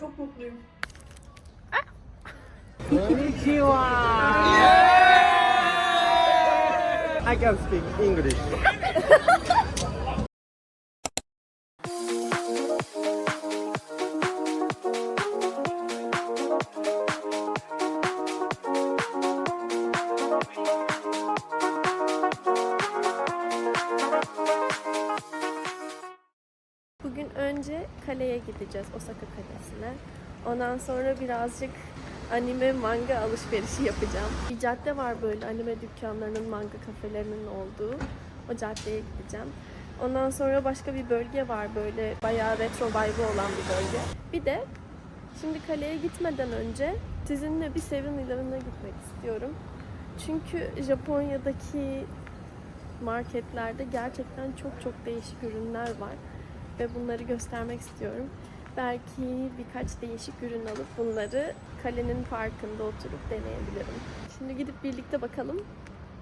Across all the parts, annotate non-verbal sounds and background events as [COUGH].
Çok mutluyum. Konnichiwa! I can speak English. Bugün önce kaleye gideceğiz, Osaka Kalesi'ne. Ondan sonra birazcık anime manga alışverişi yapacağım. Bir cadde var böyle anime dükkanlarının, manga kafelerinin olduğu. O caddeye gideceğim. Ondan sonra başka bir bölge var böyle bayağı retro vibe olan bir bölge. Bir de şimdi kaleye gitmeden önce sizinle bir 7-Eleven'a gitmek istiyorum. Çünkü Japonya'daki marketlerde gerçekten çok çok değişik ürünler var ve bunları göstermek istiyorum. Belki birkaç değişik ürün alıp bunları kalenin parkında oturup deneyebilirim. Şimdi gidip birlikte bakalım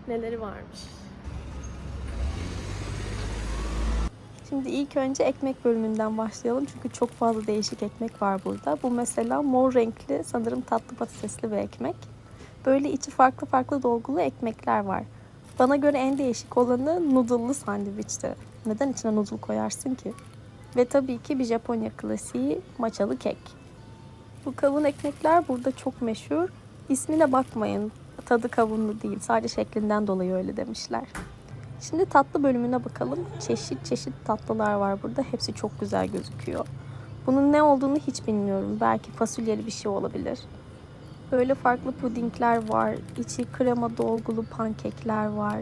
neleri varmış. Şimdi ilk önce ekmek bölümünden başlayalım çünkü çok fazla değişik ekmek var burada. Bu mesela mor renkli sanırım tatlı patatesli bir ekmek. Böyle içi farklı farklı dolgulu ekmekler var. Bana göre en değişik olanı noodle'lı sandviçti. Neden içine noodle koyarsın ki? Ve tabii ki bir Japonya klasiği maçalı kek. Bu kavun ekmekler burada çok meşhur. İsmine bakmayın. Tadı kavunlu değil. Sadece şeklinden dolayı öyle demişler. Şimdi tatlı bölümüne bakalım. Çeşit çeşit tatlılar var burada. Hepsi çok güzel gözüküyor. Bunun ne olduğunu hiç bilmiyorum. Belki fasulyeli bir şey olabilir. Böyle farklı pudingler var. İçi krema dolgulu pankekler var.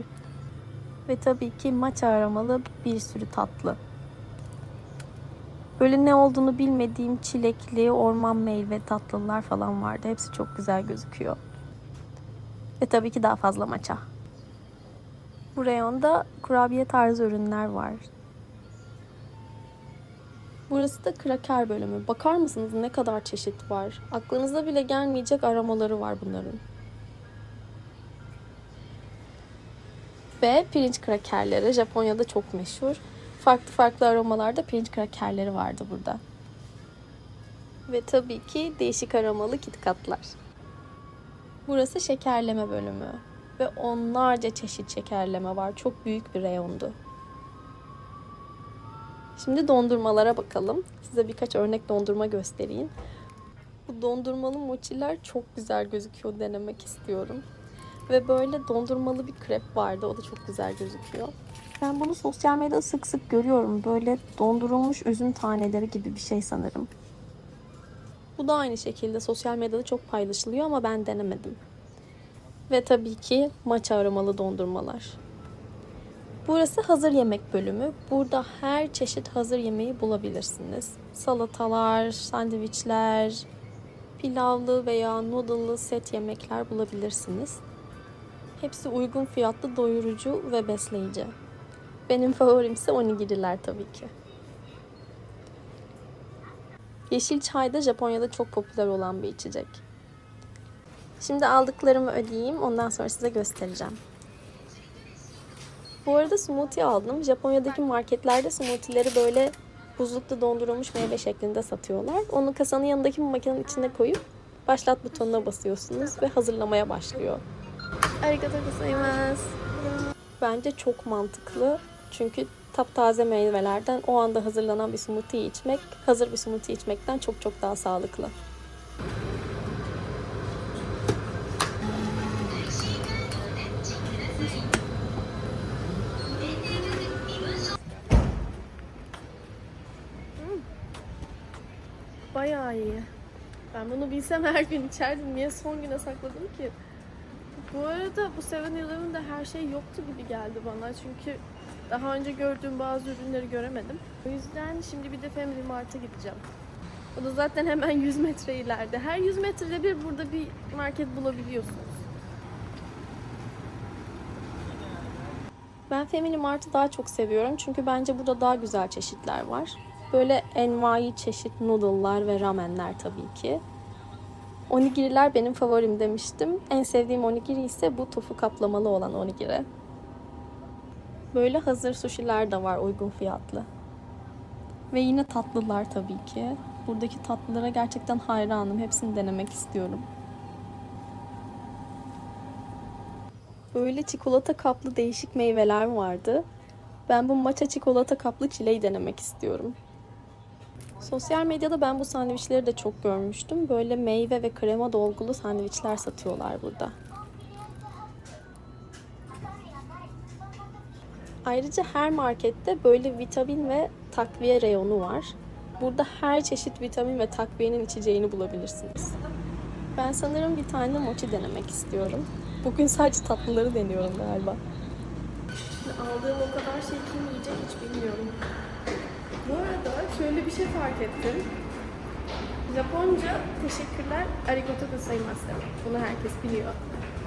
Ve tabii ki matcha aromalı bir sürü tatlı. Böyle ne olduğunu bilmediğim çilekli, orman meyve tatlılar falan vardı. Hepsi çok güzel gözüküyor. Ve tabii ki daha fazla maça. Bu reyonda kurabiye tarzı ürünler var. Burası da kraker bölümü. Bakar mısınız ne kadar çeşit var? Aklınıza bile gelmeyecek aromaları var bunların. Ve pirinç krakerleri Japonya'da çok meşhur. Farklı farklı aromalarda pirinç krakerleri vardı burada. Ve tabii ki değişik aromalı kitkatlar. Burası şekerleme bölümü. Ve onlarca çeşit şekerleme var. Çok büyük bir reyondu. Şimdi dondurmalara bakalım. Size birkaç örnek dondurma göstereyim. Bu dondurmalı mochiler çok güzel gözüküyor. Denemek istiyorum. Ve böyle dondurmalı bir krep vardı. O da çok güzel gözüküyor. Ben bunu sosyal medyada sık sık görüyorum. Böyle dondurulmuş üzüm taneleri gibi bir şey sanırım. Bu da aynı şekilde sosyal medyada çok paylaşılıyor ama ben denemedim. Ve tabii ki matcha aromalı dondurmalar. Burası hazır yemek bölümü. Burada her çeşit hazır yemeği bulabilirsiniz. Salatalar, sandviçler, pilavlı veya noodle'lı set yemekler bulabilirsiniz. Hepsi uygun fiyatlı, doyurucu ve besleyici. Benim favorim ise onigiriler tabii ki. Yeşil çay da Japonya'da çok popüler olan bir içecek. Şimdi aldıklarımı ödeyeyim, ondan sonra size göstereceğim. Bu arada smoothie aldım. Japonya'daki marketlerde smoothie'leri böyle buzlukta dondurulmuş meyve şeklinde satıyorlar. Onu kasanın yanındaki bir makinenin içine koyup başlat butonuna basıyorsunuz ve hazırlamaya başlıyor. Arigatou gozaimasu. Bence çok mantıklı. Çünkü taptaze meyvelerden o anda hazırlanan bir smoothie içmek, hazır bir smoothie içmekten çok çok daha sağlıklı. Bayağı iyi. Ben bunu bilsem her gün içerdim. Niye son güne sakladım ki? Bu arada bu 7-Eleven'de her şey yoktu gibi geldi bana. Çünkü daha önce gördüğüm bazı ürünleri göremedim. O yüzden şimdi bir de Family Mart'a gideceğim. O da zaten hemen 100 metre ileride. Her 100 metrede bir burada bir market bulabiliyorsunuz. Ben Family Mart'ı daha çok seviyorum çünkü bence burada daha güzel çeşitler var. Böyle envai çeşit noodle'lar ve ramenler tabii ki. Onigiriler benim favorim demiştim. En sevdiğim onigiri ise bu tofu kaplamalı olan onigiri. Böyle hazır sushi'ler de var uygun fiyatlı. Ve yine tatlılar tabii ki. Buradaki tatlılara gerçekten hayranım. Hepsini denemek istiyorum. Böyle çikolata kaplı değişik meyveler vardı. Ben bu matcha çikolata kaplı çileği denemek istiyorum. Sosyal medyada ben bu sandviçleri de çok görmüştüm. Böyle meyve ve krema dolgulu sandviçler satıyorlar burada. Ayrıca her markette böyle vitamin ve takviye reyonu var. Burada her çeşit vitamin ve takviyenin içeceğini bulabilirsiniz. Ben sanırım bir tane mochi denemek istiyorum. Bugün sadece tatlıları deniyorum galiba. Aldığım o kadar şey kim yiyecek hiç bilmiyorum. Bu arada şöyle bir şey fark ettim. Japonca teşekkürler arigato gozaimasu demek. Bunu herkes biliyor.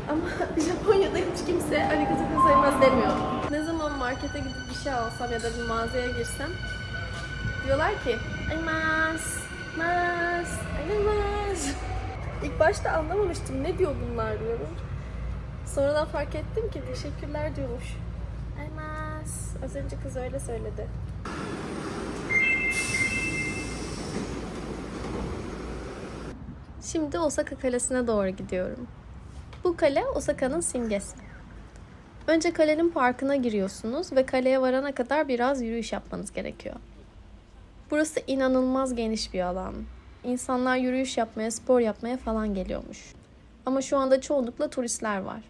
Ama [LAUGHS] Japonya'da hiç kimse arigato gozaimasu demiyor. Ne zaman markete gidip bir şey alsam ya da bir mağazaya girsem diyorlar ki aimas, mas, aimas. İlk başta anlamamıştım ne diyor bunlar diyorum. Sonradan fark ettim ki teşekkürler diyormuş. Aimas. Az önce kız öyle söyledi. Şimdi Osaka Kalesi'ne doğru gidiyorum. Bu kale Osaka'nın simgesi. Önce kalenin parkına giriyorsunuz ve kaleye varana kadar biraz yürüyüş yapmanız gerekiyor. Burası inanılmaz geniş bir alan. İnsanlar yürüyüş yapmaya, spor yapmaya falan geliyormuş. Ama şu anda çoğunlukla turistler var.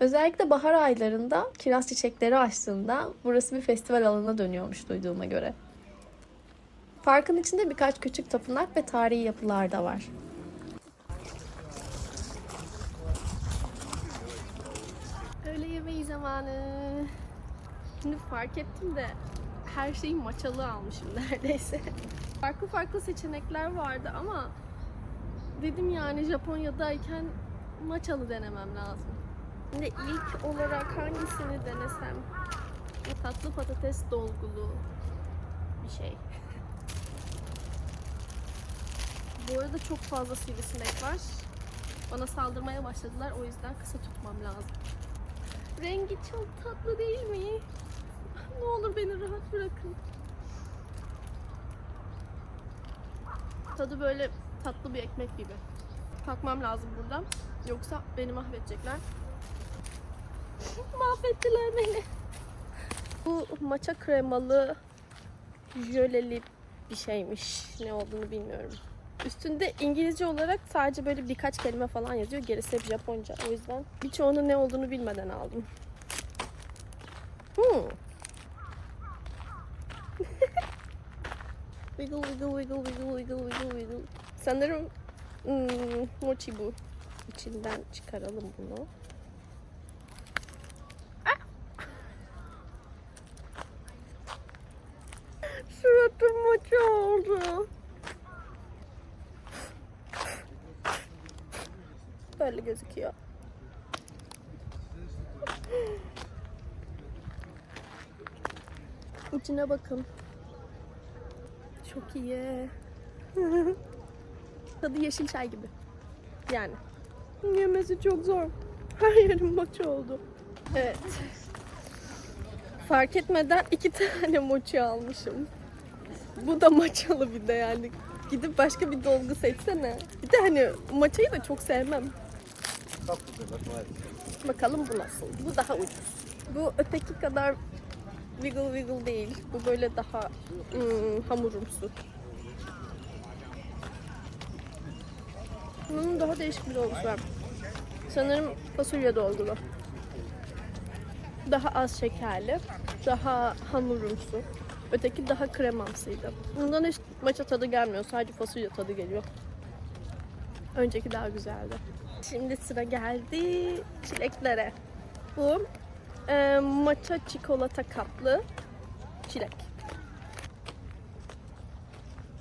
Özellikle bahar aylarında kiraz çiçekleri açtığında burası bir festival alanına dönüyormuş duyduğuma göre. Parkın içinde birkaç küçük tapınak ve tarihi yapılar da var. Öğle yemeği zamanı. Şimdi fark ettim de her şeyi maçalı almışım [LAUGHS] neredeyse. farklı farklı seçenekler vardı ama dedim yani Japonya'dayken maçalı denemem lazım. Şimdi ilk olarak hangisini denesem? Tatlı patates dolgulu bir şey. Bu arada çok fazla sivrisinek var. Bana saldırmaya başladılar o yüzden kısa tutmam lazım. Rengi çok tatlı değil mi? Ne olur beni rahat bırakın. Tadı böyle tatlı bir ekmek gibi. Kalkmam lazım buradan. Yoksa beni mahvedecekler. Mahvettiler beni. Bu maça kremalı jöleli bir şeymiş. Ne olduğunu bilmiyorum. Üstünde İngilizce olarak sadece böyle birkaç kelime falan yazıyor. Gerisi hep Japonca. O yüzden birçoğunun ne olduğunu bilmeden aldım. Hmm. [LAUGHS] wiggle wiggle wiggle wiggle wiggle wiggle wiggle. Sanırım hmm, mochi bu. İçinden çıkaralım bunu. Ah! [LAUGHS] Suratım mochi oldu. Böyle gözüküyor. İçine bakın. Çok iyi. [LAUGHS] Tadı yeşil çay gibi. Yani. Yemesi çok zor. [LAUGHS] Her yerim mochi oldu. Evet. Fark etmeden iki [LAUGHS] tane mochi almışım. Bu da maçalı bir de yani. Gidip başka bir dolgu seçsene. Bir de hani maçayı da çok sevmem. Bakalım bu nasıl? Bu daha ucuz. Bu öteki kadar wiggle wiggle değil. Bu böyle daha hmm, hamurumsu. Bunun daha değişik bir dolgusu var. Sanırım fasulye dolgulu. Daha az şekerli, daha hamurumsu. Öteki daha kremamsıydı. Bundan hiç maça tadı gelmiyor. Sadece fasulye tadı geliyor. Önceki daha güzeldi. Şimdi sıra geldi çileklere. Bu e, matcha çikolata kaplı çilek.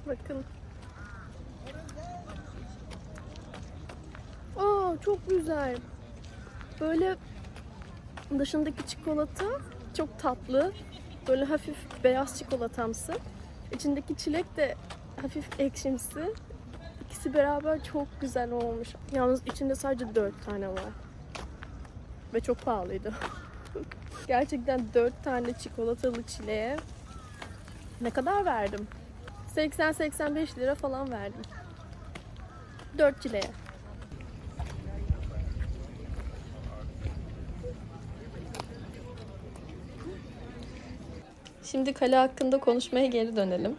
Bakın. Aa çok güzel. Böyle dışındaki çikolata çok tatlı. Böyle hafif beyaz çikolatamsı. İçindeki çilek de hafif ekşimsi. İkisi beraber çok güzel olmuş. Yalnız içinde sadece 4 tane var. Ve çok pahalıydı. [LAUGHS] Gerçekten 4 tane çikolatalı çileğe ne kadar verdim? 80-85 lira falan verdim. 4 çileye. Şimdi kale hakkında konuşmaya geri dönelim.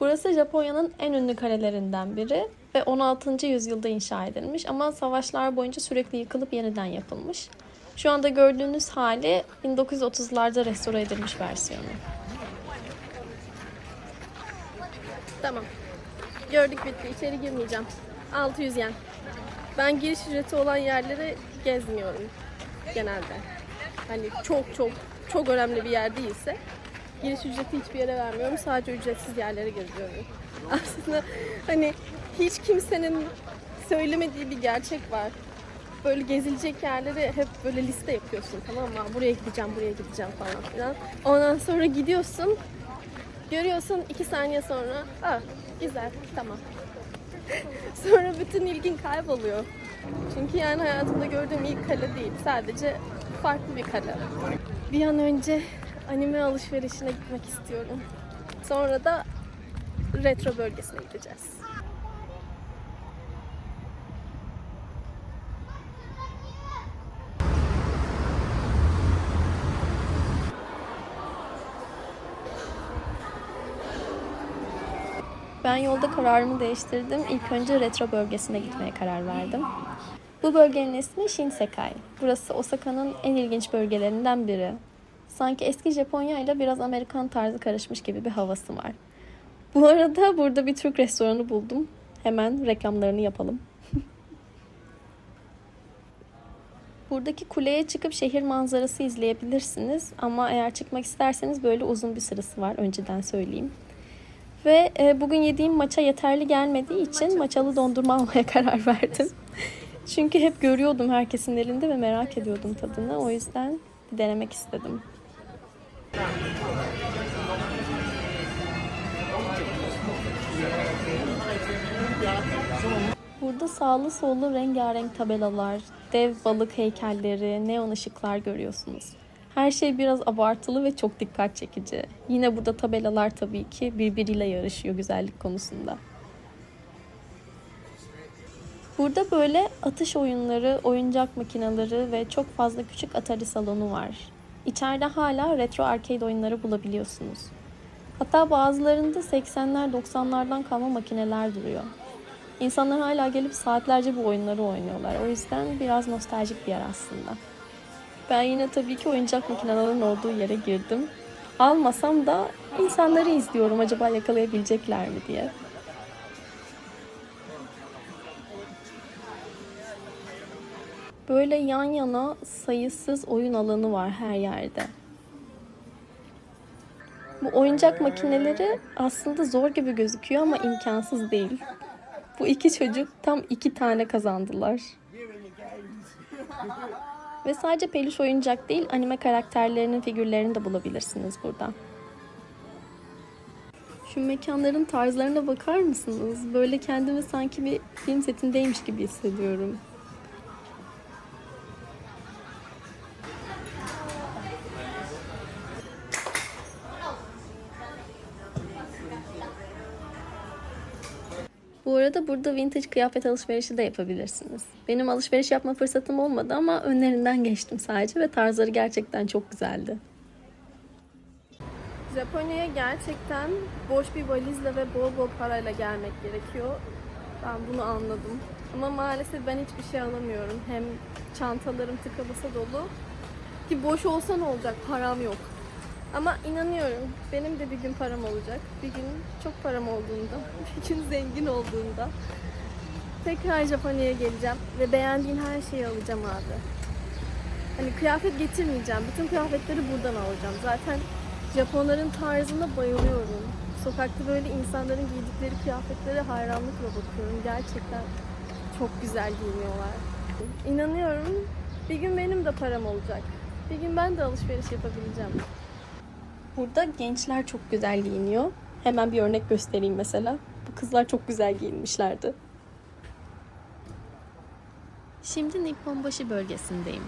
Burası Japonya'nın en ünlü kalelerinden biri ve 16. yüzyılda inşa edilmiş ama savaşlar boyunca sürekli yıkılıp yeniden yapılmış. Şu anda gördüğünüz hali 1930'larda restore edilmiş versiyonu. Tamam. Gördük bitti. İçeri girmeyeceğim. 600 yen. Ben giriş ücreti olan yerleri gezmiyorum genelde. Hani çok çok çok önemli bir yer değilse giriş ücreti hiçbir yere vermiyorum. Sadece ücretsiz yerlere geziyorum. [LAUGHS] Aslında hani hiç kimsenin söylemediği bir gerçek var. Böyle gezilecek yerleri hep böyle liste yapıyorsun tamam mı? Buraya gideceğim, buraya gideceğim falan filan. Ondan sonra gidiyorsun. Görüyorsun iki saniye sonra, ah güzel, tamam. [LAUGHS] sonra bütün ilgin kayboluyor. Çünkü yani hayatımda gördüğüm ilk kale değil. Sadece farklı bir kale. Bir an önce anime alışverişine gitmek istiyorum. Sonra da retro bölgesine gideceğiz. Ben yolda kararımı değiştirdim. İlk önce retro bölgesine gitmeye karar verdim. Bu bölgenin ismi Shinsekai. Burası Osaka'nın en ilginç bölgelerinden biri. Sanki eski Japonya ile biraz Amerikan tarzı karışmış gibi bir havası var. Bu arada burada bir Türk restoranı buldum. Hemen reklamlarını yapalım. [LAUGHS] Buradaki kuleye çıkıp şehir manzarası izleyebilirsiniz. Ama eğer çıkmak isterseniz böyle uzun bir sırası var. Önceden söyleyeyim. Ve e, bugün yediğim maça yeterli gelmediği için maçalı dondurma [LAUGHS] almaya karar verdim. Çünkü hep görüyordum herkesin elinde ve merak ediyordum tadını. O yüzden bir denemek istedim. Burada sağlı sollu rengarenk tabelalar, dev balık heykelleri, neon ışıklar görüyorsunuz. Her şey biraz abartılı ve çok dikkat çekici. Yine burada tabelalar tabii ki birbiriyle yarışıyor güzellik konusunda. Burada böyle atış oyunları, oyuncak makineleri ve çok fazla küçük Atari salonu var. İçeride hala retro arcade oyunları bulabiliyorsunuz. Hatta bazılarında 80'ler 90'lardan kalma makineler duruyor. İnsanlar hala gelip saatlerce bu oyunları oynuyorlar. O yüzden biraz nostaljik bir yer aslında. Ben yine tabii ki oyuncak makinelerinin olduğu yere girdim. Almasam da insanları izliyorum acaba yakalayabilecekler mi diye. Böyle yan yana sayısız oyun alanı var her yerde. Bu oyuncak makineleri aslında zor gibi gözüküyor ama imkansız değil. Bu iki çocuk tam iki tane kazandılar. [LAUGHS] Ve sadece peluş oyuncak değil, anime karakterlerinin figürlerini de bulabilirsiniz burada. Şu mekanların tarzlarına bakar mısınız? Böyle kendimi sanki bir film setindeymiş gibi hissediyorum. Arada burada vintage kıyafet alışverişi de yapabilirsiniz. Benim alışveriş yapma fırsatım olmadı ama önlerinden geçtim sadece ve tarzları gerçekten çok güzeldi. Japonya'ya gerçekten boş bir valizle ve bol bol parayla gelmek gerekiyor. Ben bunu anladım. Ama maalesef ben hiçbir şey alamıyorum. Hem çantalarım tıka basa dolu. Ki boş olsa ne olacak? Param yok. Ama inanıyorum benim de bir gün param olacak. Bir gün çok param olduğunda, [LAUGHS] bir gün zengin olduğunda tekrar Japonya'ya geleceğim ve beğendiğin her şeyi alacağım abi. Hani kıyafet getirmeyeceğim. Bütün kıyafetleri buradan alacağım. Zaten Japonların tarzına bayılıyorum. Sokakta böyle insanların giydikleri kıyafetlere hayranlıkla bakıyorum. Gerçekten çok güzel giyiniyorlar. İnanıyorum bir gün benim de param olacak. Bir gün ben de alışveriş yapabileceğim. Burada gençler çok güzel giyiniyor. Hemen bir örnek göstereyim mesela. Bu kızlar çok güzel giyinmişlerdi. Şimdi Nipponbaşı bölgesindeyim.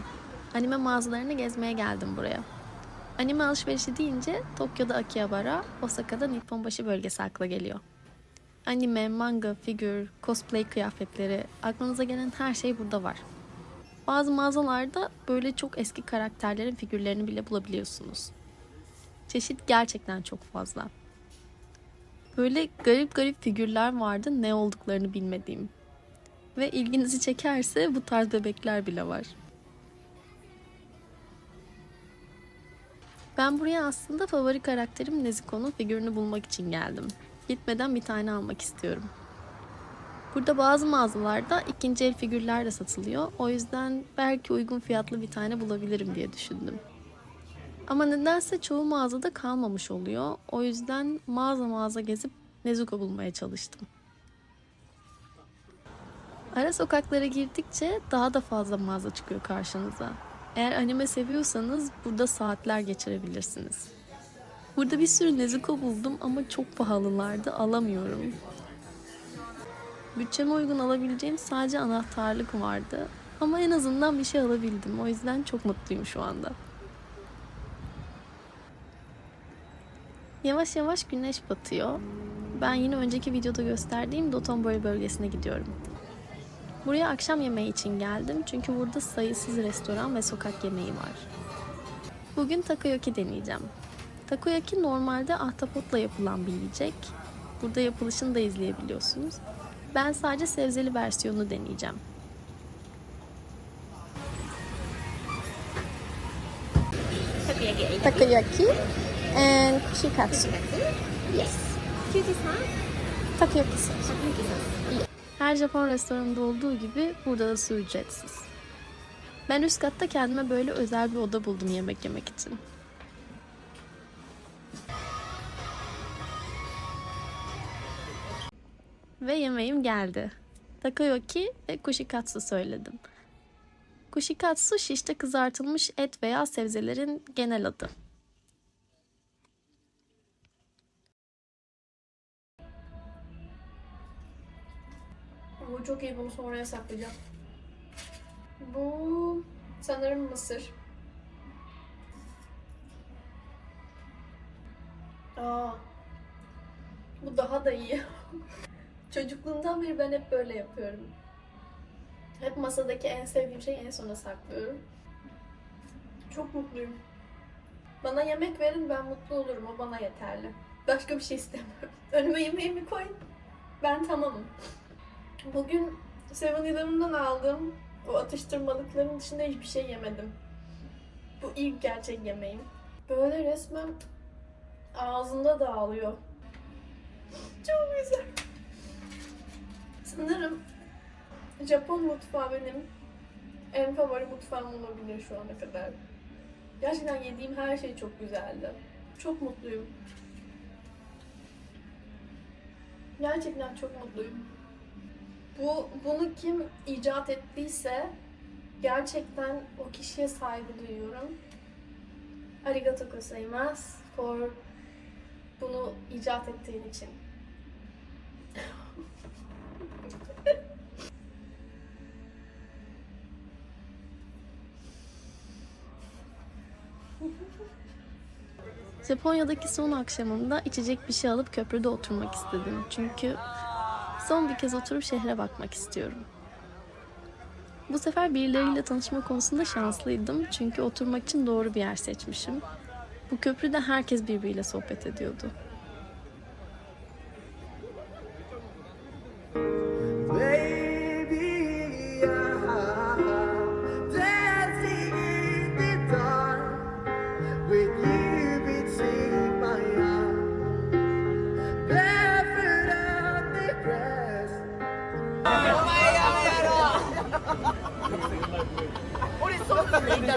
Anime mağazalarını gezmeye geldim buraya. Anime alışverişi deyince Tokyo'da Akihabara, Osaka'da Nipponbaşı bölgesi akla geliyor. Anime, manga, figür, cosplay kıyafetleri, aklınıza gelen her şey burada var. Bazı mağazalarda böyle çok eski karakterlerin figürlerini bile bulabiliyorsunuz. Çeşit gerçekten çok fazla. Böyle garip garip figürler vardı ne olduklarını bilmediğim. Ve ilginizi çekerse bu tarz bebekler bile var. Ben buraya aslında favori karakterim Nezuko'nun figürünü bulmak için geldim. Gitmeden bir tane almak istiyorum. Burada bazı mağazalarda ikinci el figürler de satılıyor. O yüzden belki uygun fiyatlı bir tane bulabilirim diye düşündüm. Ama nedense çoğu mağazada kalmamış oluyor. O yüzden mağaza mağaza gezip Nezuko bulmaya çalıştım. Ara sokaklara girdikçe daha da fazla mağaza çıkıyor karşınıza. Eğer anime seviyorsanız burada saatler geçirebilirsiniz. Burada bir sürü Nezuko buldum ama çok pahalılardı alamıyorum. Bütçeme uygun alabileceğim sadece anahtarlık vardı. Ama en azından bir şey alabildim. O yüzden çok mutluyum şu anda. Yavaş yavaş güneş batıyor. Ben yine önceki videoda gösterdiğim Dotonbori bölgesine gidiyorum. Buraya akşam yemeği için geldim çünkü burada sayısız restoran ve sokak yemeği var. Bugün takoyaki deneyeceğim. Takoyaki normalde ahtapotla yapılan bir yiyecek. Burada yapılışını da izleyebiliyorsunuz. Ben sadece sebzeli versiyonunu deneyeceğim. Takoyaki and kushikatsu. Yes. Takoyaki. Her Japon restoranında olduğu gibi burada da su ücretsiz. Ben üst katta kendime böyle özel bir oda buldum yemek yemek için. Ve yemeğim geldi. Takoyaki ve kushikatsu söyledim. Kushikatsu şişte kızartılmış et veya sebzelerin genel adı. Bu çok iyi bunu sonraya saklayacağım. Bu sanırım mısır. Aa. Bu daha da iyi. [LAUGHS] Çocukluğumdan beri ben hep böyle yapıyorum. Hep masadaki en sevdiğim şeyi en sona saklıyorum. Çok mutluyum. Bana yemek verin ben mutlu olurum. O bana yeterli. Başka bir şey istemiyorum. [LAUGHS] Önüme yemeğimi koyun. Ben tamamım. Bugün 7-Eleven'dan aldığım o atıştırmalıkların dışında hiçbir şey yemedim. Bu ilk gerçek yemeğim. Böyle resmen ağzında dağılıyor. Çok güzel. Sanırım Japon mutfağı benim en favori mutfağım olabilir şu ana kadar. Gerçekten yediğim her şey çok güzeldi. Çok mutluyum. Gerçekten çok mutluyum. Bu bunu kim icat ettiyse gerçekten o kişiye saygı duyuyorum. Arigato gozaimasu for bunu icat ettiğin için. Japonya'daki son akşamımda içecek bir şey alıp köprüde oturmak istedim. Çünkü son bir kez oturup şehre bakmak istiyorum. Bu sefer birileriyle tanışma konusunda şanslıydım. Çünkü oturmak için doğru bir yer seçmişim. Bu köprüde herkes birbiriyle sohbet ediyordu.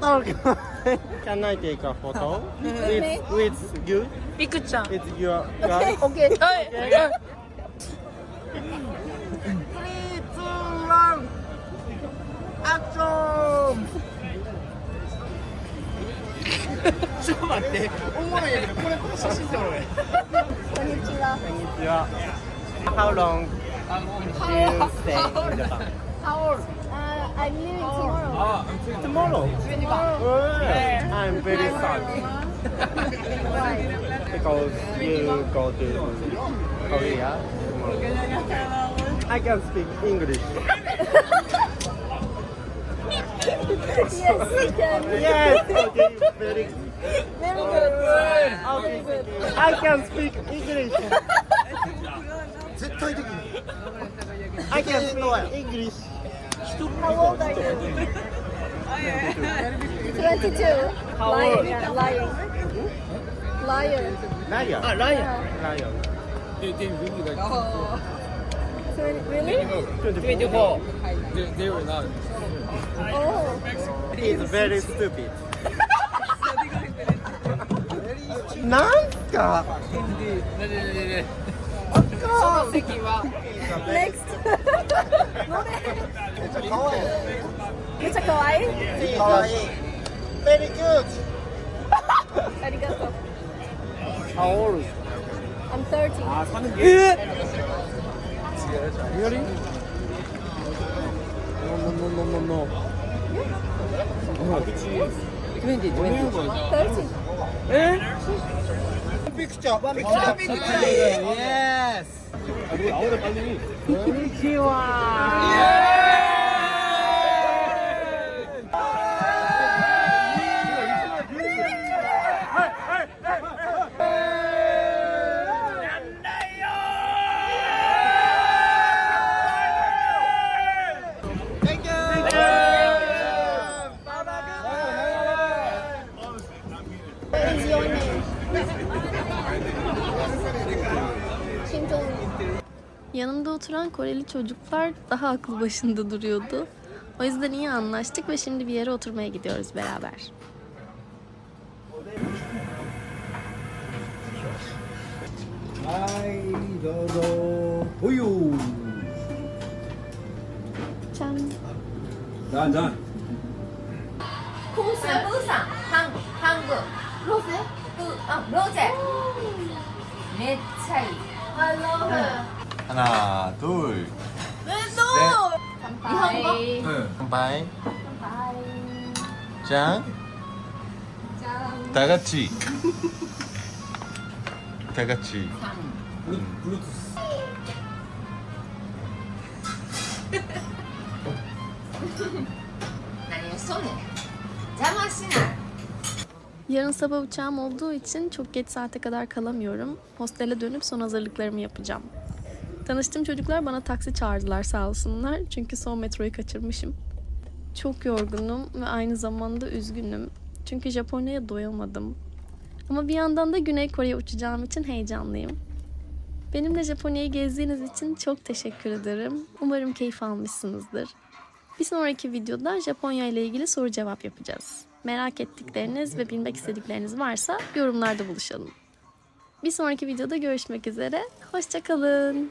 Can I take a photo with, with you? ピクちゃん。With your guy? Okay. Three, two, one. Action! ちょっと待って、おもろいんやけど、これこの写真撮ろうや。こんにちは。こんにちは。How long you stay in Japan? Uh, I'm leaving tomorrow. Tomorrow. Tomorrow. I'm very sad [LAUGHS] because you go to Korea tomorrow. I can speak English. [LAUGHS] Yes, you can. Yes. Okay. Very. Very good. Okay. I can speak English. 絶対的に [LAUGHS] I can speak English. How old are you? 22. How lying, old? yeah, lying. Liar. Lion. Ah, Ryan. Lion. They, they really like. Twenty- Really? 24. They, they were not. Oh. He's very stupid. なんか Next. 노래. It's a kawaii. It's kawaii. Very cute. Arigato. How old? I'm 30. 아, 사는 게. Really? No, no, no, no, no, no. 아, 그치. 20, 20. 30. 예? Picture. Picture. Yes. こんに oturan Koreli çocuklar daha aklı başında duruyordu. O yüzden iyi anlaştık ve şimdi bir yere oturmaya gidiyoruz beraber. Ay dodo huyu. Can. Dan dan. Kumsa. Rose. Rose. めっちゃいい。I love. 하나, 둘, 일본어 깜빡이. 짠. 다 같이. 다 같이. 나는 손에 자마시나 Yarın sabah uçağım olduğu için çok geç saate kadar kalamıyorum. Hostele dönüp son hazırlıklarımı yapacağım. Tanıştığım çocuklar bana taksi çağırdılar sağ olsunlar. Çünkü son metroyu kaçırmışım. Çok yorgunum ve aynı zamanda üzgünüm. Çünkü Japonya'ya doyamadım. Ama bir yandan da Güney Kore'ye uçacağım için heyecanlıyım. Benimle Japonya'yı gezdiğiniz için çok teşekkür ederim. Umarım keyif almışsınızdır. Bir sonraki videoda Japonya ile ilgili soru cevap yapacağız. Merak ettikleriniz ve bilmek istedikleriniz varsa yorumlarda buluşalım. Bir sonraki videoda görüşmek üzere. Hoşçakalın.